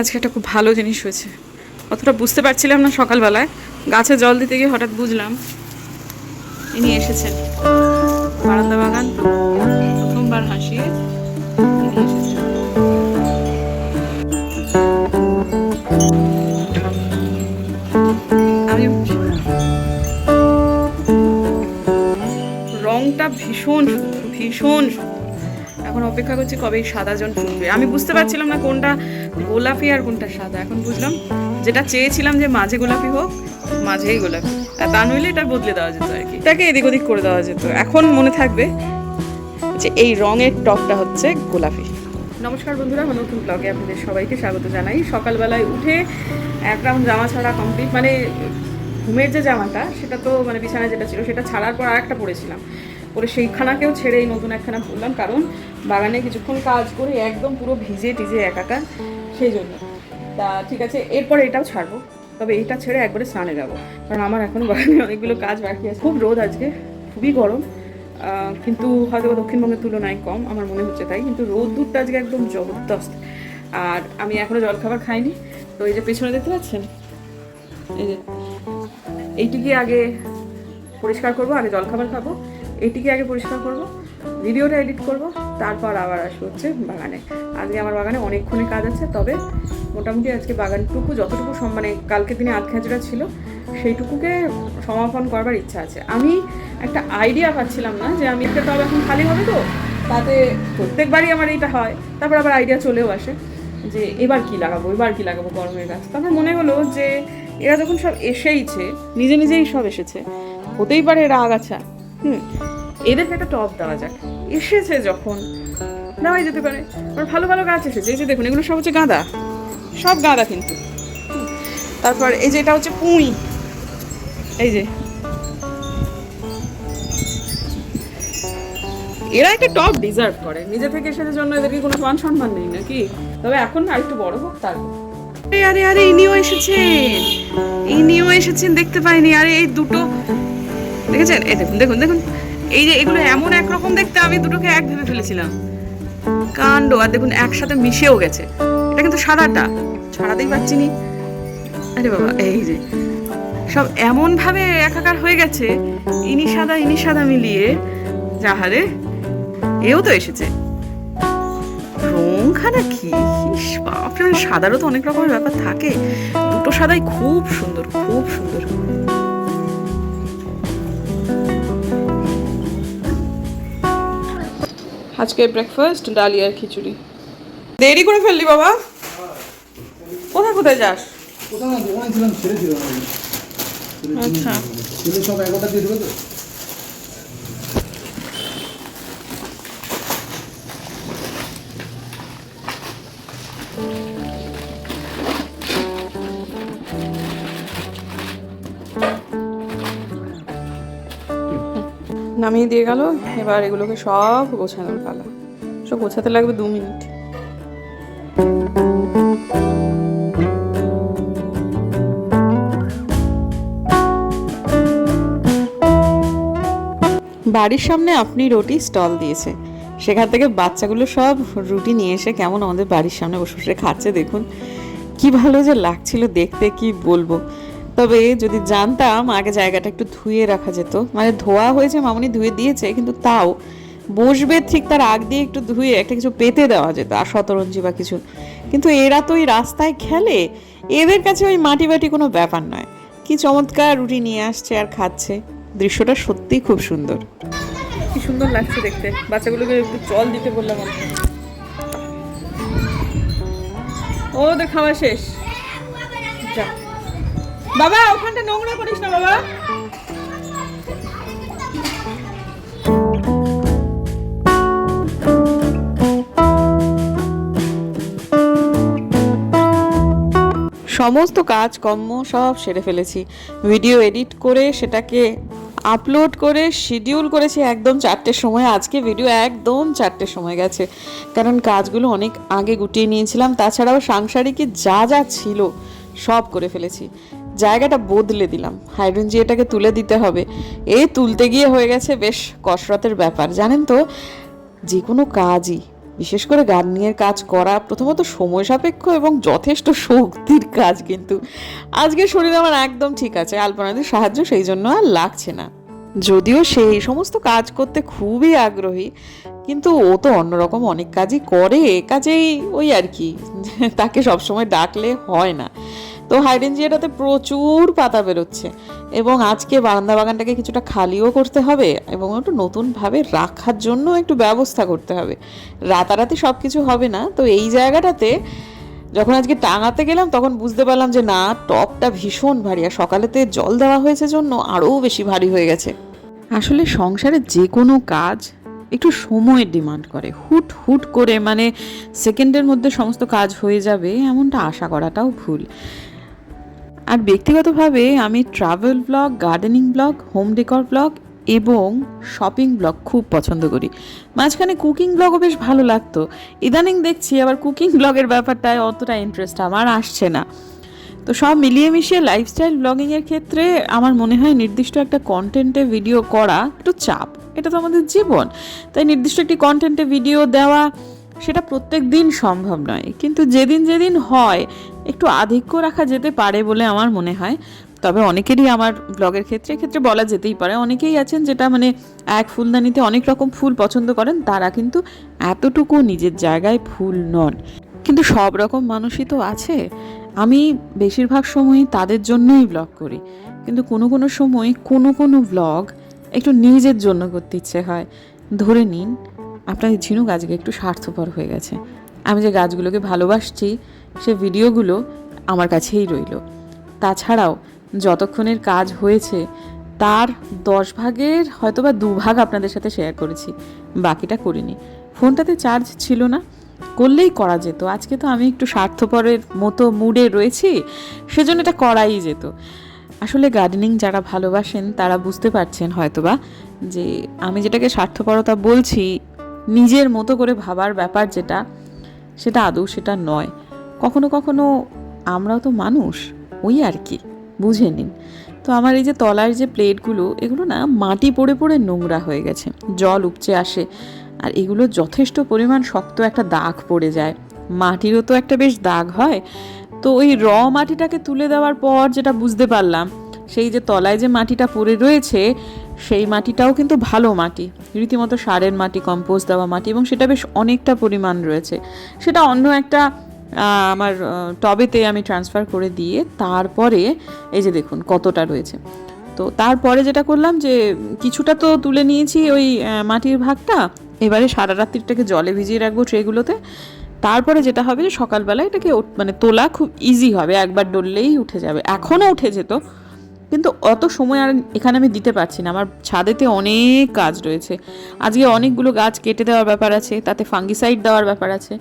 আজকে একটা খুব ভালো জিনিস হয়েছে। অতটা বুঝতে পারছিলাম না সকালবেলায়। গাছে জল দিতে গিয়ে হঠাৎ বুঝলাম ইনি এসেছেন। বারান্দা বাগান, প্রথমবার হাসি। রংটা ভীষণ ভীষণ এখন অপেক্ষা করছি কবে এই সাদা জন ফুটবে। আমি বুঝতে পারছিলাম না কোনটা গোলাপি আর কোনটা সাদা। এখন বুঝলাম যেটা চেয়েছিলাম যে মাঝে গোলাপি হোক মাঝেই গোলাপি। আর তা নইলে এটা বদলে দেওয়া যেত আর কি। এটাকে এদিক ওদিক করে দেওয়া যেত। এখন মনে থাকবে যে এই রঙের টপটা হচ্ছে গোলাপি। নমস্কার বন্ধুরা আমার নতুন ব্লগে আপনাদের সবাইকে স্বাগত জানাই। সকালবেলায় উঠে এক রাউন্ড জামা ছাড়া কমপ্লিট মানে ঘুমের যে জামাটা সেটা তো মানে বিছানায় যেটা ছিল সেটা ছাড়ার পর আরেকটা পরেছিলাম। পরে সেইখানাকেও ছেড়ে এই নতুন একখানা পরলাম কারণ বাগানে কিছুক্ষণ কাজ করে একদম পুরো ভিজে টিজে একাকার, সেই জন্য। তা ঠিক আছে, এরপর এটাও ছাড়বো, তবে এটা ছেড়ে একবারে স্নানে যাব, কারণ আমার এখন বাগানে অনেকগুলো কাজ বাকি আছে। খুব রোদ আজকে, খুবই গরম কিন্তু হয়তো দক্ষিণবঙ্গের তুলনায় কম, আমার মনে হচ্ছে তাই, কিন্তু রোদ দুধটা আজকে একদম জবরদস্ত। আর আমি এখনও জলখাবার খাইনি, তো এই যে পেছনে দেখতে পাচ্ছেন? এই যে, এইটিকে আগে পরিষ্কার করব, আগে জলখাবার খাব, এইটিকে আগে পরিষ্কার করব, ভিডিওটা এডিট করব তারপর আবার আসব হচ্ছে বাগানে। আজকে আমার বাগানে অনেকক্ষণে কাজ আছে, তবে মোটামুটি আজকে বাগানটুকু যতটুকু মানে কালকে দিনে আধ খেঁচড়া ছিল, সেইটুকুকে সমাপন করবার ইচ্ছা আছে। আমি একটা আইডিয়া পাচ্ছিলাম না যে আমি একটা টব এখন খালি হবে তো, তাতে প্রত্যেকবারই আমার এইটা হয়। তারপর আবার আইডিয়া চলেও আসে যে এবার কি লাগাবো, এবার কি লাগাবো গরমের গাছ। তারপর মনে হলো যে এরা যখন সব এসেইছে, নিজে নিজেই সব এসেছে, হতেই পারে এরা আগাছা। হুম এদেরকে একটা টপ দেওয়া যাক। এসেছে যখন। দেওয়াই যেতে পারে। আর ভালো ভালো গাছ এসেছে। এই যে দেখুন, এগুলো সব হচ্ছে গাঁদা। সব গাঁদা কিন্তু। তারপর এই যে এটা হচ্ছে পুঁই। এই যে। এরা একটা টপ ডিজার্ভ করে। নিজে থেকে এসেছে জন্য এদেরকে কোনো মান সম্মান নেই নাকি? তবে এখন না, একটু বড় হোক, তারপর। আরে আরে আরে, ইনিও এসেছেন। ইনিও এসেছেন, দেখতে পাইনি। আরে, এই দুটো। দেখেছেন? এই দেখুন দেখুন দেখুন। এই যে এগুলো এমন একরকম দেখতে, আমি দুটোকে এক ভেবে ফেলেছিলাম। কাণ্ড, আর দেখুন, একসাথে মিশেও গেছে। এটা কিন্তু সাদাটা। ছাড়াতেই পারছি নি। আরে বাবা, এই যে। সব এমন ভাবে একাকার হয়ে গেছে, ইনি সাদা ইনি সাদা মিলিয়ে। যাহারে এও তো এসেছে। রংখানা কি? সাদারও তো অনেক রকমের ব্যাপার থাকে। দুটো সাদাই খুব সুন্দর খুব সুন্দর। আজকে ব্রেকফাস্ট ডালিয়ার খিচুড়ি। দেরি করে ফেললি বাবা। কোথায় কোথায় যাস? আচ্ছা। নামিয়ে দিয়ে গেল। এবার এগুলোকে সব গোছানোর পালা। সব গোছাতে লাগবে দু মিনিট। বাড়ির সামনে আপনি রুটি স্টল দিয়েছে। সেখান থেকে বাচ্চাগুলো সব রুটি নিয়ে এসে কেমন আমাদের বাড়ির সামনে বসে বসে খাচ্ছে দেখুন। কি ভালো যে লাগছিল দেখতে, কি বলব। তবে যদি জানতাম আগে জায়গাটা একটু ধুয়ে রাখা যেত। মানে ধোয়া হয়েছে, মামনি ধুয়ে দিয়েছে, কিন্তু তাও। বসবে ঠিক তার আগ দিয়ে একটু ধুয়ে একটা কিছু পেতে দেওয়া যেত, আর শতরঞ্জি বা কিছু। কিন্তু এরা তো ওই রাস্তায় খেলে, এদের কাছে ওই মাটি বাটি কোনো ব্যাপার নয়। কি চমৎকার রুটি নিয়ে আসছে আর খাচ্ছে। দৃশ্যটা সত্যিই খুব সুন্দর। কি সুন্দর লাগছে দেখতে। বাচ্চাগুলোকে একটু জল দিতে বললাম ও খাওয়া শেষ। বাবা, ওখানটা নোংরা করিস না বাবা। সমস্ত কাজকর্ম সব সেরে ফেলেছি। ভিডিও এডিট করে সেটাকে আপলোড করে শিডিউল করেছি একদম চারটের সময়। আজকে ভিডিও একদম চারটের সময় গেছে। কারণ কাজগুলো অনেক আগে গুটিয়ে নিয়েছিলাম, তাছাড়াও সাংসারিকে যা যা ছিল সব করে ফেলেছি। জায়গাটা বদলে দিলাম। হাইড্রোঞ্জি এটাকে তুলে দিতে হবে। এ তুলতে গিয়ে হয়ে গেছে বেশ কসরতের ব্যাপার, জানেন তো? যে কোনো কাজই, বিশেষ করে গার্ডেনিংয়ের কাজ করা, প্রথমত সময় সাপেক্ষ এবং যথেষ্ট শক্তির কাজ কিন্তু। আজকে শরীর আমার একদম ঠিক আছে, আলপনাদের সাহায্য সেই জন্য আর লাগছে না। যদিও সেই সমস্ত কাজ করতে খুবই আগ্রহী, কিন্তু ও তো অন্যরকম অনেক কাজই করে, কাজেই ওই আর কি, তাকে সবসময় ডাকলে হয় না। তো হাইডেনজিয়াটাতে প্রচুর পাতা বেরোচ্ছে এবং আজকে বারান্দা বাগানটাকে কিছুটা খালিও করতে হবে এবং একটু নতুনভাবে রাখার জন্য একটু ব্যবস্থা করতে হবে। রাতারাতি সব কিছু হবে না, তো এই জায়গাটাতে যখন আজকে টাঙাতে গেলাম তখন বুঝতে পারলাম যে না, টপটা ভীষণ ভারী আর সকালেতে জল দেওয়া হয়েছে জন্য আরও বেশি ভারী হয়ে গেছে। আসলে সংসারে যে কোনো কাজ একটু সময়ের ডিমান্ড করে, হুট হুট করে মানে সেকেন্ডের মধ্যে সমস্ত কাজ হয়ে যাবে এমনটা আশা করাটাও ভুল। আর ব্যক্তিগতভাবে আমি travel blog gardening blog home decor blog এবং শপিং ব্লগ খুব পছন্দ করি। মাঝখানে কুকিং ব্লগও বেশ ভালো লাগতো। ইদানিং দেখছি আবার কুকিং ব্লগের ব্যাপারটায় অতটা ইন্টারেস্ট আমার আসছে না। তো সব মিলিয়ে মিশিয়ে লাইফস্টাইল ব্লগিংয়ের ক্ষেত্রে আমার মনে হয় নির্দিষ্ট একটা কন্টেন্টে ভিডিও করা একটু চাপ। এটা তো আমাদের জীবন। তাই নির্দিষ্ট একটি কন্টেন্টে ভিডিও দেওয়া সেটা প্রত্যেক দিন সম্ভব নয়। কিন্তু যেদিন যেদিন হয় একটু আধিক্য রাখা যেতে পারে বলে আমার মনে হয়। তবে অনেকেরই আমার ব্লগের ক্ষেত্রে ক্ষেত্রে বলা যেতেই পারে। অনেকেই আছেন যেটা মানে এক ফুলদানিতে অনেক রকম ফুল পছন্দ করেন, তারা কিন্তু এতটুকু নিজের জায়গায় ফুল নন। কিন্তু সব রকম মানুষই তো আছে। আমি বেশিরভাগ সময়ই তাদের জন্যই ব্লগ করি। কিন্তু কোনো কোনো সময় কোনো কোনো ব্লগ একটু নিজের জন্য করতে ইচ্ছে হয়। ধরে নিন আপনাদের ঝিনুক আজকে একটু স্বার্থপর হয়ে গেছে। আমি যে গাছগুলোকে ভালোবাসছি সে ভিডিওগুলো আমার কাছেই রইল। তাছাড়াও যতক্ষণের কাজ হয়েছে, তার দশ ভাগের হয়তো বা দু ভাগ আপনাদের সাথে শেয়ার করেছি, বাকিটা করিনি। ফোনটাতে চার্জ ছিল না, করলেই করা যেত। আজকে তো আমি একটু স্বার্থপরের মতো মুডে রয়েছি, সেজন্য এটা করাই যেত। আসলে গার্ডেনিং যারা ভালোবাসেন, তারা বুঝতে পারছেন হয়তোবা যে আমি যেটাকে স্বার্থপরতা বলছি, নিজের মতো করে ভাবার ব্যাপার যেটা, সেটা আদৌ সেটা নয়। কখনো কখনো আমরাও তো মানুষ, ওই আর কি, বুঝে নিন। তো আমার এই যে তলার যে প্লেটগুলো, এগুলো না মাটি পড়ে পড়ে নোংরা হয়ে গেছে, জল উপচে আসে, আর এগুলো যথেষ্ট পরিমাণ শক্ত একটা দাগ পড়ে যায়। মাটিরও তো একটা বেশ দাগ হয়। তো ওই র মাটিটাকে তুলে দেওয়ার পর যেটা বুঝতে পারলাম, সেই যে তলায় যে মাটিটা পড়ে রয়েছে, সেই মাটিটাও কিন্তু ভালো মাটি। রীতিমতো সারের মাটি, কম্পোস্ট দেওয়া মাটি, এবং সেটা বেশ অনেকটা পরিমাণ রয়েছে। সেটা অন্য একটা আমার টবেতে আমি ট্রান্সফার করে দিয়ে তারপরে, এই যে দেখুন কতটা রয়েছে। তো তারপরে যেটা করলাম যে, কিছুটা তো তুলে নিয়েছি ওই মাটির ভাগটা। এবারে সারা রাত্রিটাকে জলে ভিজিয়ে রাখব ট্রেগুলোতে তারপরে যেটা হবে যে সকালবেলা এটাকে মানে তোলা খুব ইজি হবে, একবার ডললেই উঠে যাবে। এখনও উঠে যেত কিন্তু অত সময় আর এখানে আমি দিতে পারছি না। আমার ছাদেতে অনেক কাজ রয়েছে। আজকে অনেকগুলো গাছ কেটে দেওয়ার ব্যাপার আছে, তাতে ফাঙ্গিসাইড দেওয়ার ব্যাপার আছে,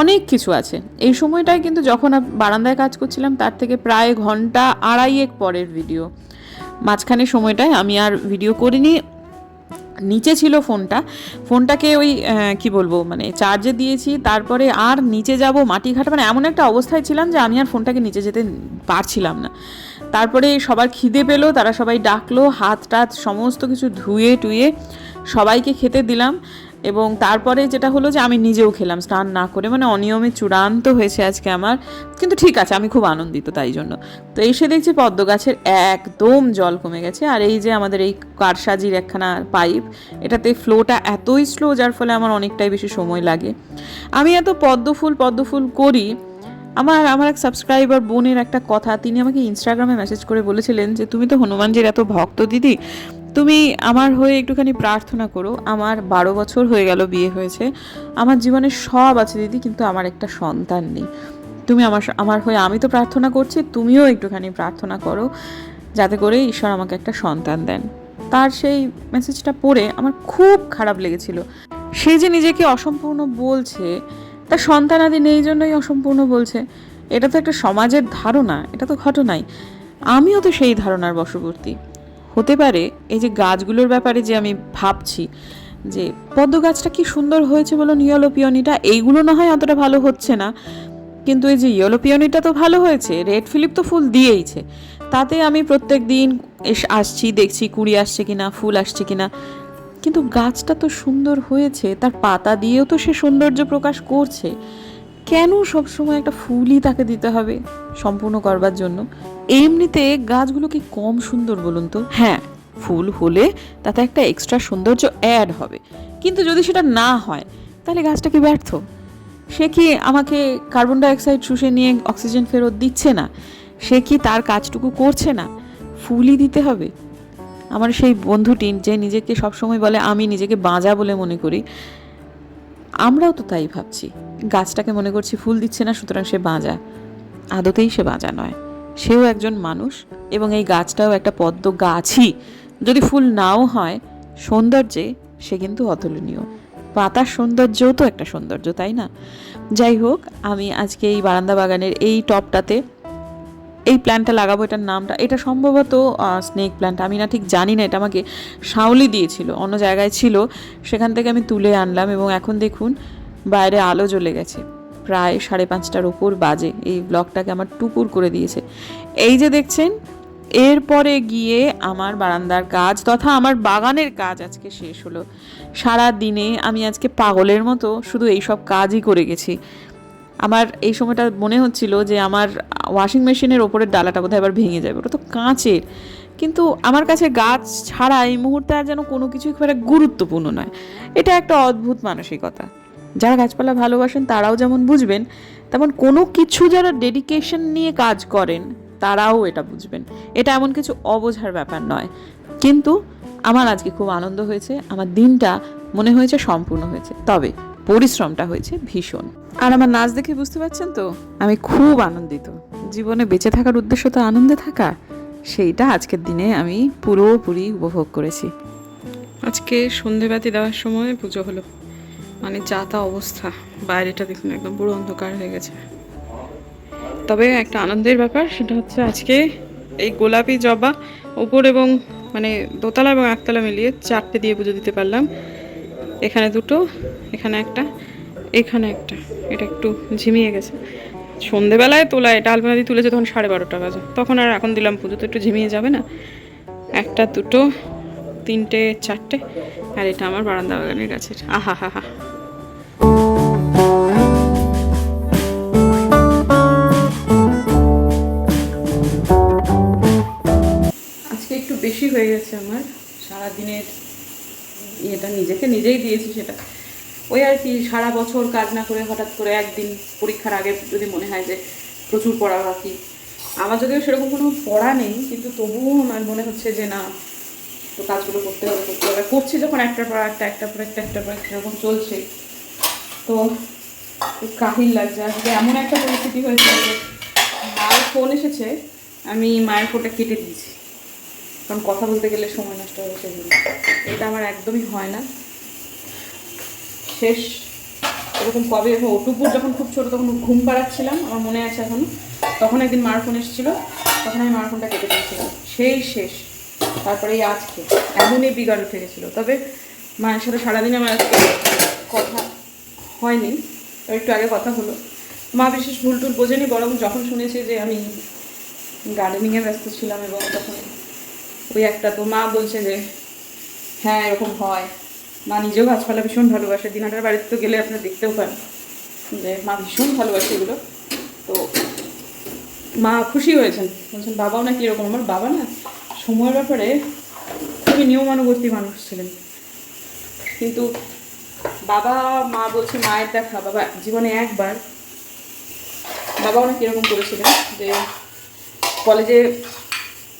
অনেক কিছু আছে। এই সময়টায় কিন্তু যখন বারান্দায় কাজ করছিলাম, তার থেকে প্রায় ঘণ্টা আড়াইয়েক পরের ভিডিও মাঝখানে সময়টায় আমি আর ভিডিও করিনি। নিচে ছিল ফোনটা। ফোনটাকে ওই কি বলব মানে চার্জে দিয়েছি, তারপরে আর নিচে যাব মাটি ঘাটা মানে এমন একটা অবস্থায় ছিলাম যে আমি আর ফোনটাকে নিচে যেতে পারছিলাম না। তারপরে সবার খিদে পেল, তারা সবাই ডাকলো, হাত টাত সমস্ত কিছু ধুয়ে টুয়ে সবাইকে খেতে দিলাম। এবং তারপরে যেটা হলো যে আমি নিজেও খেলাম, স্নান না করে। মানে অনিয়মে চূড়ান্ত হয়েছে আজকে আমার। কিন্তু ঠিক আছে, আমি খুব আনন্দিত তাই জন্য। তো এসে দেখছি পদ্ম গাছের একদম জল কমে গেছে। আর এই যে আমাদের এই কারসাজির একখানা পাইপ, এটাতে ফ্লোটা এতই স্লো, যার ফলে আমার অনেকটাই বেশি সময় লাগে। আমি এত পদ্ম ফুল পদ্ম ফুল করি আমার আমার এক সাবস্ক্রাইবার বোনের একটা কথা, তিনি আমাকে ইনস্টাগ্রামে মেসেজ করে বলেছিলেন যে, তুমি তো হনুমানজির এত ভক্ত দিদি, তুমি আমার হয়ে একটুখানি প্রার্থনা করো, আমার বারো বছর হয়ে গেল বিয়ে হয়েছে, আমার জীবনে সব আছে দিদি, কিন্তু আমার একটা সন্তান নেই। তুমি আমার আমার হয়ে আমি তো প্রার্থনা করছি, তুমিও একটুখানি প্রার্থনা করো, যাতে করে ঈশ্বর আমাকে একটা সন্তান দেন। তার সেই মেসেজটা পড়ে আমার খুব খারাপ লেগেছিল। সে যে নিজেকে অসম্পূর্ণ বলছে তার সন্তানাদি নেই জন্যই অসম্পূর্ণ বলছে। এটা তো একটা সমাজের ধারণা, এটা তো ঘটনাই। আমিও তো সেই ধারণার বশবর্তী। হতে পারে এই যে গাছগুলোর ব্যাপারে যে আমি ভাবছি, যে পদ্ম গাছটা কি সুন্দর হয়েছে বলুন ইয়েলো পিওনিটা এইগুলো না হয় অতটা ভালো হচ্ছে না। কিন্তু এই যে ইয়েলো পিওনিটা তো ভালো হয়েছে, রেড ফিলিপ তো ফুল দিয়েইছে। তাতে আমি প্রত্যেক দিন এস, আসছি, দেখছি কুড়ি আসছে কিনা, ফুল আসছে কিনা। কিন্তু গাছটা তো সুন্দর হয়েছে, তার পাতা দিয়েও তো সে সৌন্দর্য প্রকাশ করছে। কেন সবসময় একটা ফুলই তাকে দিতে হবে সম্পূর্ণ করবার জন্য? এমনিতে গাছগুলো কি কম সুন্দর বলুন তো? হ্যাঁ ফুল হলে তাতে একটা এক্সট্রা সৌন্দর্য অ্যাড হবে। কিন্তু যদি সেটা না হয়, তাহলে গাছটা কি ব্যর্থ? সে কি আমাকে কার্বন ডাইঅক্সাইড শুষে নিয়ে অক্সিজেন ফেরত দিচ্ছে না? সে কি তার কাজটুকু করছে না? ফুলই দিতে হবে? আমার সেই বন্ধুটি যে নিজেকে সবসময় বলে, আমি নিজেকে বাঁজা বলে মনে করি। আমরাও তো তাই ভাবছি। গাছটাকে মনে করছি ফুল দিচ্ছে না, সুতরাং সে বাঁজা। আদতেই সে বাঁজা নয়। সেও একজন মানুষ এবং এই গাছটাও একটা পদ্ম গাছই। যদি ফুল নাও হয়, সৌন্দর্যে সে কিন্তু অতুলনীয়। পাতার সৌন্দর্যও তো একটা সৌন্দর্য, তাই না? যাই হোক, আমি আজকে এই বারান্দা বাগানের এই টপটাতে এই প্ল্যান্টটা লাগাবো, এটার নামটা। এটা সম্ভবত স্নেক প্ল্যান্ট আমি না ঠিক জানি না, এটা আমাকে শাওলি দিয়েছিল, অন্য জায়গায় ছিল। সেখান থেকে আমি তুলে আনলাম এবং এখন দেখুন, বাইরে আলো জ্বলে গেছে। প্রায় সাড়ে পাঁচটার ওপর বাজে। এই ব্লগটাকে আমার টুকুর করে দিয়েছে। এই যে দেখছেন, এরপরে গিয়ে আমার বারান্দার কাজ তথা আমার বাগানের কাজ আজকে শেষ হলো। সারা দিনে আমি আজকে পাগলের মতো শুধু এইসব কাজই করে গেছি। আমার এই সময়টা মনে হচ্ছিল যে আমার ওয়াশিং মেশিনের ওপরের ডালাটা বোধহয় এবার ভেঙে যাবে, ওটা তো কাঁচের। কিন্তু আমার কাছে গাছ ছাড়া এই মুহূর্তে আর যেন কোনো কিছুই খুব একটা গুরুত্বপূর্ণ নয়। এটা একটা অদ্ভুত মানসিকতা। যারা গাছপালা ভালোবাসেন, তারাও যেমন বুঝবেন, তেমন কোনো কিছু যারা ডেডিকেশন নিয়ে কাজ করেন, তারাও এটা বুঝবেন। এটা এমন কিছু অবোঝার ব্যাপার নয়। কিন্তু আমার আজকে খুব আনন্দ হয়েছে, আমার দিনটা মনে হয়েছে সম্পূর্ণ হয়েছে। তবে পরিশ্রমটা হয়েছে ভীষণ। আর আমার নাচ দেখে বুঝতে পারছেন তো? আমি খুব আনন্দিত। জীবনে বেঁচে থাকার উদ্দেশ্য তো আনন্দে থাকা, সেইটা আজকের দিনে আমি পুরোপুরি উপভোগ করেছি। আজকে সন্ধেবাতি দেওয়ার সময় পুজো হলো। মানে যা তা অবস্থা, বাইরেটা দেখুন একদম পুরো অন্ধকার হয়ে গেছে। তবে একটা আনন্দের ব্যাপার, সেটা হচ্ছে আজকে এই গোলাপি জবা ওপর এবং মানে দোতলা এবং একতলা মিলিয়ে চারটে দিয়ে পুজো দিতে পারলাম। এখানে দুটো, এখানে একটা এখানে একটা। এটা একটু ঝিমিয়ে গেছে। সন্ধেবেলায় তোলা, এটা আলপনা দিয়ে তুলেছে তখন সাড়ে বারোটা বাজে। তখন আর এখন দিলাম পুজো, তো একটু ঝিমিয়ে যাবে না? একটা, দুটো, তিনটে, চারটে, আর এটা আমার বারান্দা বাগানের গাছের আহা, হা হা। আজকে একটু বেশি হয়ে গেছে আমার, সারাদিনের ইয়েটা নিজেকে নিজেই দিয়েছি সেটা। ওই আর কি, সারা বছর কাজ না করে হঠাৎ করে একদিন পরীক্ষার আগে যদি মনে হয় যে প্রচুর পড়া বাকি। আমার যদিও সেরকম কোনো পড়া নেই, কিন্তু তবুও আমার মনে হচ্ছে যে না, তো কাজগুলো করতে হবে করতে হবে। করছি যখন একটার পর একটা একটা পর একটা একটা পর এরকম চলছে। তো কাহিল লাগছে। আজকে এমন একটা পরিস্থিতি হয়েছে মায়ের ফোন এসেছে, আমি মায়ের ফোনটা কেটে দিয়েছি। কারণ কথা বলতে গেলে সময় নষ্ট হবে সেগুলো এটা আমার একদমই হয় না। শেষ, এরকম কবে ওটুকুর যখন খুব ছোটো তখন ঘুম পাড়াচ্ছিলাম, আমার মনে আছে এখন। তখন একদিন মার ফোন এসেছিল, তখন আমি মার ফোনটা কেটে দিয়েছিলাম সেই শেষ। তারপরে এই আজকে, এমনই বিগাড় উঠে গেছিল। তবে মায়ের সাথে সারাদিন আমার আজকে কথা হয়নি। একটু আগে কথা হলো। মা বিশেষ ভুল টুল বোঝেনি, বরং যখন শুনেছি যে আমি গার্ডেনিংয়ে ব্যস্ত ছিলাম এবং তখন ওই একটা তো মা বলছে যে হ্যাঁ এরকম হয়। মা নিজেও গাছপালা ভীষণ ভালোবাসে। দিনাটার বাড়িতে তো গেলে আপনারা দেখতেও পান যে মা ভীষণ ভালোবাসে এগুলো। তো মা খুশি হয়েছেন। বলছেন, বাবাও নাকি এরকম? আমার বাবা না সময়ের ব্যাপারে খুবই নিয়মানুবর্তী মানুষ ছিলেন। কিন্তু বাবা, মা বলছে, মায়ের দেখা। বাবা জীবনে একবার বাবাও নাকি এরকম করেছিলেন যে কলেজে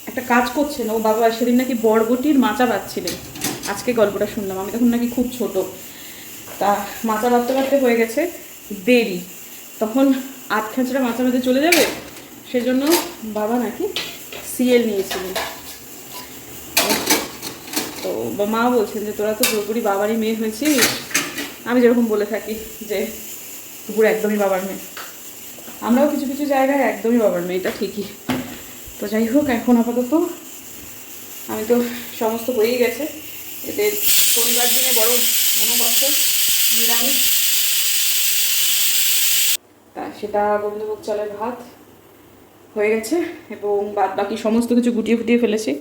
একটা কাজ করছেন ও বাবা সেদিন নাকি বরবটির মাচা বাঁধছিলেন আজকে গল্পটা শুনলাম, আমি তখন নাকি খুব ছোট। তা মাচা বাঁধতে বাঁধতে হয়ে গেছে দেরি। তখন আট খাঁচড়া মাচা বেঁধে চলে যাবে? সেজন্য বাবা নাকি সিএল নিয়েছিলেন। তো মা বলছেন যে, তোরা তো পুরোপুরি বাবারই মেয়ে হয়েছিস। আমি যেরকম বলে থাকি যে পুরো একদমই বাবার মেয়ে। আমরাও কিছু কিছু জায়গায় একদমই বাবার মেয়ে, এটা ঠিকই। তো যাই হোক, এখন আপাতত আমি তো সমস্ত হয়েই গেছে। এদের শনিবার দিনে বড় মনোকষ্ট নিরামিষ। তা সেটা গোবিন্দভোগ চালের ভাত হয়ে গেছে এবং বাদ বাকি সমস্ত কিছু গুটিয়ে ফুটিয়ে ফেলেছি।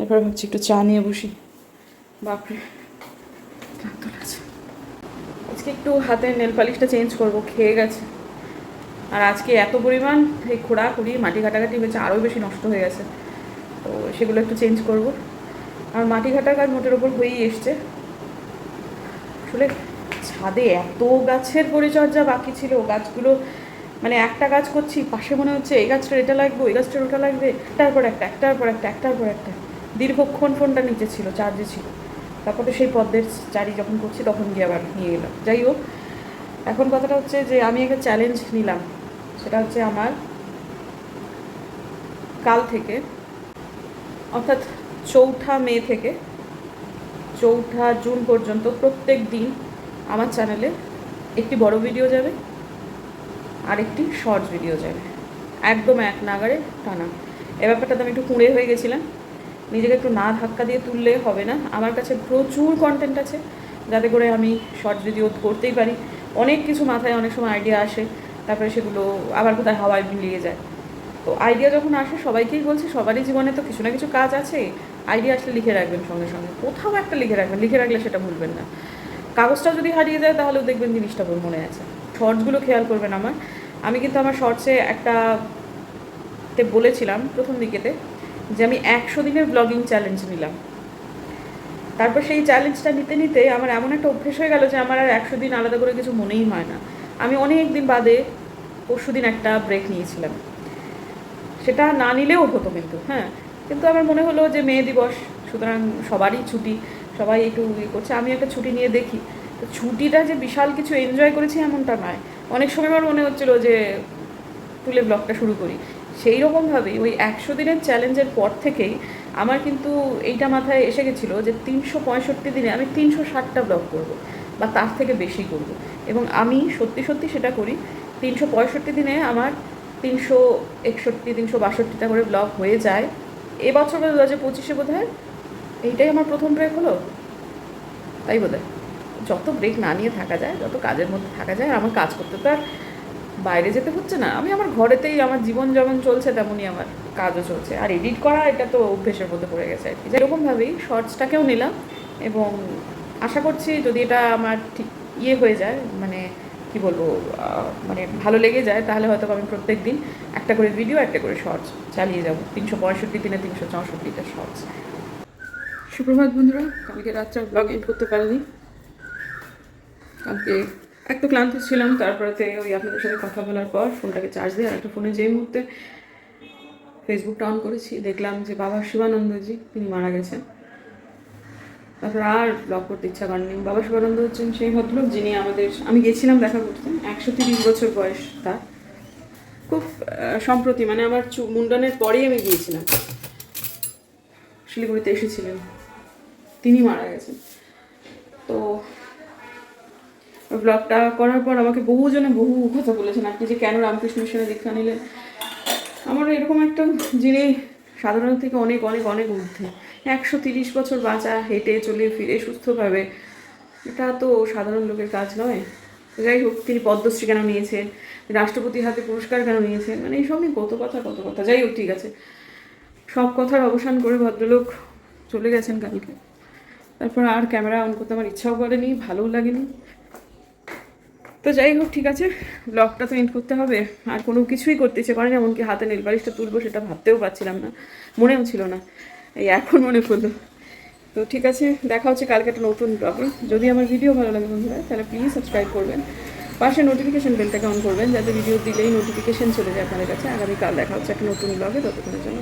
এরপর ভাবছি একটু চা নিয়ে বসি। বাপরে আজকে একটু হাতের নেল পালিশটা চেঞ্জ করব, খেয়ে গেছে। আর আজকে এত পরিমাণ এই খোঁড়াখুড়ি মাটি ঘাটাঘাটি হয়েছে, আরও বেশি নষ্ট হয়ে গেছে। তো সেগুলো একটু চেঞ্জ করব। আর মাটি ঘাটা কাজ মোটের ওপর হয়েই এসছে। আসলে ছাদে এত গাছের পরিচর্যা বাকি ছিল, গাছগুলো মানে একটা গাছ করছি, পাশে মনে হচ্ছে এই গাছটার এটা লাগবে, ওই গাছটার ওটা লাগবে, একটার পর একটা, একটার পর একটা, একটার পর একটা। দীর্ঘক্ষণ ফোনটা নিচে ছিল চার্জে ছিল। তারপরে সেই পদ্মের চারি যখন করছি, তখন গিয়ে আবার নিয়ে গেলাম যাই হোক, এখন কথাটা হচ্ছে যে আমি একটা চ্যালেঞ্জ নিলাম। সেটা হচ্ছে আমার কাল থেকে, অর্থাৎ চৌঠা মে থেকে চৌঠা জুন পর্যন্ত প্রত্যেক দিন আমার চ্যানেলে একটি বড় ভিডিও যাবে আর একটি শর্টস ভিডিও যাবে। একদম এক নাগারে টানা। এ ব্যাপারটাতে আমি একটু কুঁড়ে হয়ে গেছিলাম। নিজেকে একটু না ধাক্কা দিয়ে তুললে হবে না। আমার কাছে প্রচুর কন্টেন্ট আছে যাতে করে আমি শর্টস ভিডিও করতেই পারি। অনেক কিছু মাথায় অনেক সময় আইডিয়া আসে। তারপরে সেগুলো আবার কোথায় হাওয়ায় মিলিয়ে যায়। তো আইডিয়া যখন আসে, সবাইকেই বলছি, সবারই জীবনে তো কিছু না কিছু কাজ আছে আইডিয়া আসলে লিখে রাখবেন সঙ্গে সঙ্গে। কোথাও একটা লিখে রাখবেন, লিখে রাখলে সেটা ভুলবেন না। কাগজটা যদি হারিয়ে যায় তাহলেও দেখবেন জিনিসটা তোর মনে আছে। শর্টসগুলো খেয়াল করবেন আমার। আমি কিন্তু আমার শর্টসে একটা তে বলেছিলাম প্রথম দিকেতে যে আমি একশো দিনের ব্লগিং চ্যালেঞ্জ নিলাম। তারপর সেই চ্যালেঞ্জটা নিতে নিতে আমার এমন একটা অভ্যেস হয়ে গেল যে আমার আর একশো দিন আলাদা করে কিছু মনেই হয় না। আমি অনেক দিন বাদে পরশু দিন একটা ব্রেক নিয়েছিলাম। সেটা না নিলেও হতো কিন্তু হ্যাঁ। কিন্তু আমার মনে হলো যে মে দিবস, সুতরাং সবারই ছুটি, সবাই একটু ইয়ে করছে, আমি একটা ছুটি নিয়ে দেখি। তো ছুটিটা যে বিশাল কিছু এনজয় করেছি এমনটা নয়। অনেক সময় আমার মনে হচ্ছিল যে তুলে ব্লগটা শুরু করি। সেই রকমভাবেই ওই একশো দিনের চ্যালেঞ্জের পর থেকেই আমার কিন্তু এইটা মাথায় এসে গেছিল যে তিনশো পঁয়ষট্টি দিনে আমি তিনশো ষাটটা ব্লগ করব। বা তার থেকে বেশি করব। এবং আমি সত্যি সত্যি সেটা করি, তিনশো পঁয়ষট্টি দিনে আমার তিনশো একষট্টি, তিনশো বাষট্টিটা করে ব্লগ হয়ে যায়। এবছর দু হাজার পঁচিশে বোধ হয় এইটাই আমার প্রথম ব্রেক হলো। তাই বোধ যত ব্রেক না নিয়ে থাকা যায়, যত কাজের মধ্যে থাকা যায় আমার কাজ করতে তো আর বাইরে যেতে হচ্ছে না। আমি আমার ঘরেতেই আমার জীবন যেমন চলছে তেমনই আমার কাজও চলছে। আর এডিট করা এটা তো অভ্যেসের মধ্যে পড়ে গেছে আর কি। যেরকমভাবেই শর্টসটাকেও নিলাম এবং আশা করছি যদি এটা আমার ঠিক ইয়ে হয়ে যায় মানে কি বলব মানে ভালো লেগে যায়, তাহলে হয়তো আমি প্রত্যেক দিন একটা করে ভিডিও একটা করে শর্টস চালিয়ে যাব। তিনশো পঁয়ষট্টি দিনে তিনশো চৌষট্টিটা শর্টস সুপ্রভাত বন্ধুরা, কালকে রাত্রে ব্লগ ইন করতে পারিনি। কালকে এক তো ক্লান্ত ছিলাম, তারপরেতে ওই আপনাদের সাথে কথা বলার পর ফোনটাকে চার্জ দিয়ে একটা ফোনে যেই মুহূর্তে ফেসবুকটা অন করেছি, দেখলাম যে বাবা শিবানন্দজি, তিনি মারা গেছেন। তারপর আর ব্লগ করতে ইচ্ছা করেনি। বাবা শিবানন্দ হচ্ছেন সেই ভদ্রলোক যিনি আমাদের, আমি গেছিলাম দেখা করতে, একশো তিরিশ বছর বয়স তার। খুব সম্প্রতি মানে আমার মুন্ডনের পরেই আমি গিয়েছিলাম। শিলিগুড়িতে এসেছিলেন। তিনি মারা গেছেন। তো ব্লগটা করার পর আমাকে বহুজনে বহু কথা বলেছেন। আপনি যে কেন রামকৃষ্ণ মিশনে দীক্ষা নিলেন? আমার এরকম একটা যিনি সাধারণ থেকে অনেক অনেক অনেক ঊর্ধ্বে। একশো তিরিশ বছর বাঁচা, হেঁটে চলে ফিরে সুস্থভাবে। এটা তো সাধারণ লোকের কাজ নয়। যাই হোক, তিনি পদ্মশ্রী কেন নিয়েছেন? রাষ্ট্রপতির হাতে পুরস্কার কেন নিয়েছেন? মানে এইসব নিয়ে কত কথা কত কথা। যাই হোক, ঠিক আছে। সব কথার অবসান করে ভদ্রলোক চলে গেছেন কালকে। তারপর আর ক্যামেরা অন করতে আমার ইচ্ছাও করেনি, ভালোও লাগেনি। তো যাই হোক, ঠিক আছে। ব্লগটা তো এন্ড করতে হবে। আর কোনো কিছুই করতে ইচ্ছে করে না, এমনকি হাতে নেল পালিশটা তুলবো সেটা ভাবতেও পারছিলাম না। মনেও ছিল না। এই এখন মনে পড়ল। তো ঠিক আছে, দেখা হচ্ছে কালকে একটা নতুন ব্লগে যদি আমার ভিডিও ভালো লাগে বন্ধুরা, তাহলে প্লিজ সাবস্ক্রাইব করবেন। পাশে নোটিফিকেশন বেলটাকে অন করবেন, যাতে ভিডিও দিলেই নোটিফিকেশন চলে যায় আপনাদের কাছে। আগামীকাল দেখা হচ্ছে একটা নতুন ব্লগে ততক্ষণের জন্য।